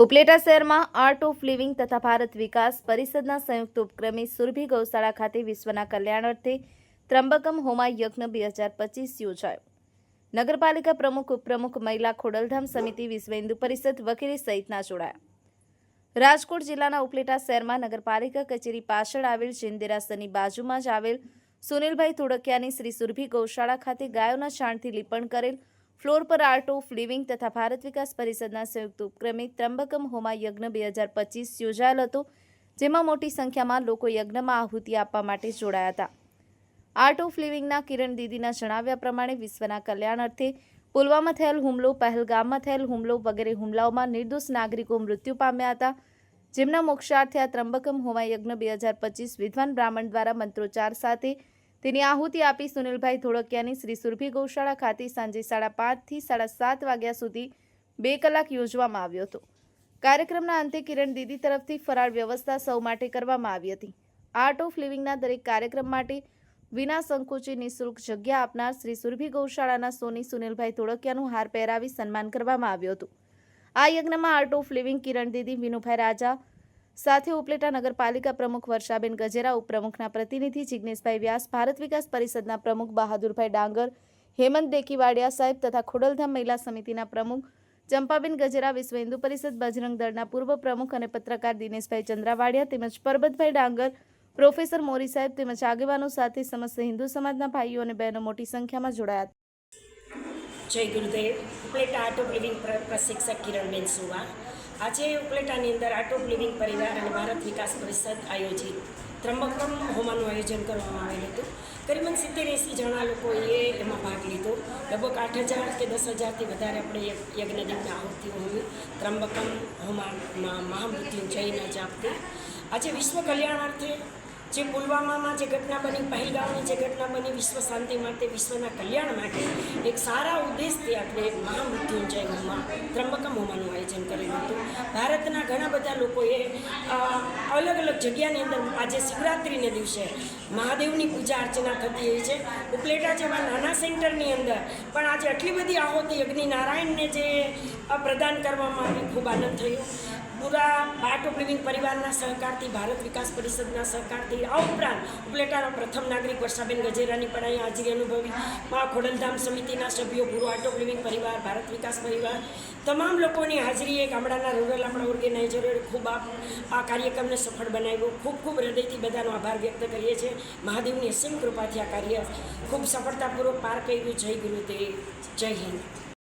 ઉપલેટા શહેરમાં art of living તથા ભારત વિકાસ પરિષદના સંયુક્ત ઉપક્રમે સુરભી ગૌશાળા ખાતે વિશ્વના કલ્યાણ અર્થે ત્રંબકમ હોમા યજ્ઞ બે હજાર પચીસ યોજાયો. નગરપાલિકા પ્રમુખ, ઉપપ્રમુખ મહિલા ખોડલધામ સમિતિ વિશ્વ હિન્દુ પરિષદ વગેરે સહિતના જોડાયા. રાજકોટ જિલ્લાના ઉપલેટા શહેરમાં નગરપાલિકા કચેરી પાછળ આવેલ જિંદેરાસરની બાજુમાં જ આવેલ સુનિલભાઈ ધોળકિયાની શ્રી સુરભી ગૌશાળા ખાતે ગાયોના છાણથી લીપણ કરેલ ફ્લોર પર આર્ટ ઓફ લિવિંગ તથા ભારત વિકાસ પરિષદના સંયુક્ત ઉપક્રમે ત્રંબકમ હોમા યજ્ઞ બે હજાર પચીસ યોજાયેલ હતો, જેમાં મોટી સંખ્યામાં લોકો યજ્ઞમાં આહુતિ આપવા માટે જોડાયા હતા. આર્ટ ઓફ લિવિંગના કિરણ દીદીના જણાવ્યા પ્રમાણે વિશ્વના કલ્યાણ અર્થે પુલવામા થયેલ હુમલો, પહેલગામમાં થયેલ હુમલો વગેરે હુમલાઓમાં નિર્દોષ નાગરિકો મૃત્યુ પામ્યા હતા. જેમના મોક્ષાર્થે આ ત્રંબકમ હોમા યજ્ઞ બે હજાર પચીસ વિદ્વાન બ્રાહ્મણ દ્વારા મંત્રોચ્ચાર સાથે તેની આહુતિ આપી સુનિલભાઈ ધોળકિયાની શ્રી સુરભી ગૌશાળા ખાતે સાંજે સાડા પાંચથી સાડા સાત વાગ્યા સુધી બે કલાક યોજવામાં આવ્યો હતો. કાર્યક્રમના અંતે કિરણ દીદી તરફથી ફરાળ વ્યવસ્થા સૌ માટે કરવામાં આવી હતી. આર્ટ ઓફ લિવિંગના દરેક કાર્યક્રમ માટે વિના સંકોચે નિઃશુલ્ક જગ્યા આપનાર શ્રી સુરભી ગૌશાળાના સોની સુનિલભાઈ ધોળકિયાનું હાર પહેરાવી સન્માન કરવામાં આવ્યું હતું. આ યજ્ઞમાં art of living Kiran didi, Vinubhai Raja સાથે ઉપલેટા નગરપાલિકા પ્રમુખ વર્ષાબેન ગજેરા, ઉપપ્રમુખના પ્રતિનિધિ જિજ્ઞેશભાઈ વ્યાસ, ભારત વિકાસ પરિષદના પ્રમુખ બહાદુરભાઈ ડાંગર, હેમંત દેકીવાડિયા સાહેબ તથા ખોડલધામ મહિલા સમિતિના પ્રમુખ ચંપાબેન ગજેરા, વિશ્વ હિન્દુ પરિષદ બજરંગ દળના પૂર્વ પ્રમુખ અને પત્રકાર દિનેશભાઈ ચંદ્રાવાડિયા તેમજ પરબતભાઈ ડાંગર, પ્રોફેસર મોરી સાહેબ તેમજ આગેવાનો સાથે સમસ્ત હિન્દુ સમાજના ભાઈઓ અને બહેનો મોટી સંખ્યામાં જોડાયા જય ગુરુદેવ. ઉપલેટા આર્ટ ઓફ લિવિંગ પ્ર- પ્રશિક્ષક કિરણબેન સુવા. આજે ઉપલેટાની અંદર આર્ટ ઓફ લિવિંગ પરિવાર અને ભારત વિકાસ પરિષદ આયોજિત ત્રંબકમ હોમાનું આયોજન કરવામાં આવેલું હતું. કરીબન સિત્તેર એંસી જણા લોકોએ એમાં ભાગ લીધો. લગભગ આઠ હજાર કે દસ હજારથી વધારે આપણે યજ્ઞ- યજ્ઞદીપના આહુતિઓ હોય ત્રંબકમ હોમામાં મહામૃત્યુંજયના જાપથી. આજે વિશ્વ કલ્યાણાર્થે જે પુલવામામાં જે ઘટના બની, પહેલગામની જે ઘટના બની, વિશ્વ શાંતિ માટે, વિશ્વના કલ્યાણ માટે, એક સારા ઉદ્દેશથી આપણે મહામૃત્યુંજય હોમા ત્રંબકમ હોમાનું આયોજન કરેલું હતું. ભારતના ઘણા બધા લોકોએ અલગ અલગ જગ્યાની અંદર આજે શિવરાત્રિને દિવસે મહાદેવની પૂજા અર્ચના થતી હોય છે. ઉપલેટા જેવા નાના સેન્ટરની અંદર પણ આજે આટલી બધી આહોતી અગ્નિનારાયણને જે પ્રદાન કરવામાં આવી, ખૂબ આનંદ થયો. પૂરા ઓફ લિવિંગ પરિવારના સહકારથી, ભારત વિકાસ પરિષદના સહકારથી, આ ઉપરાંત ઉપલેટાના પ્રથમ નાગરિક વર્ષાબેન ગજેરાની પણ અહીં હાજરી અનુભવી, મા ખોડલધામ સમિતિના સભ્યો, પૂરો આર્ટ ઓફ લિવિંગ પરિવાર, ભારત વિકાસ પરિવાર, તમામ લોકોની હાજરીએ ગામડાના રૂરલ આપણા ઓર્ગેનાઇઝરોએ ખૂબ આ કાર્યક્રમને સફળ બનાવ્યું. ખૂબ ખૂબ હૃદયથી બધાનો આભાર વ્યક્ત કરીએ છીએ. મહાદેવની અસીમ કૃપાથી આ કાર્ય ખૂબ સફળતાપૂર્વક પાર કર્યું. જય ગુરુદેવ. જય હિન્દ.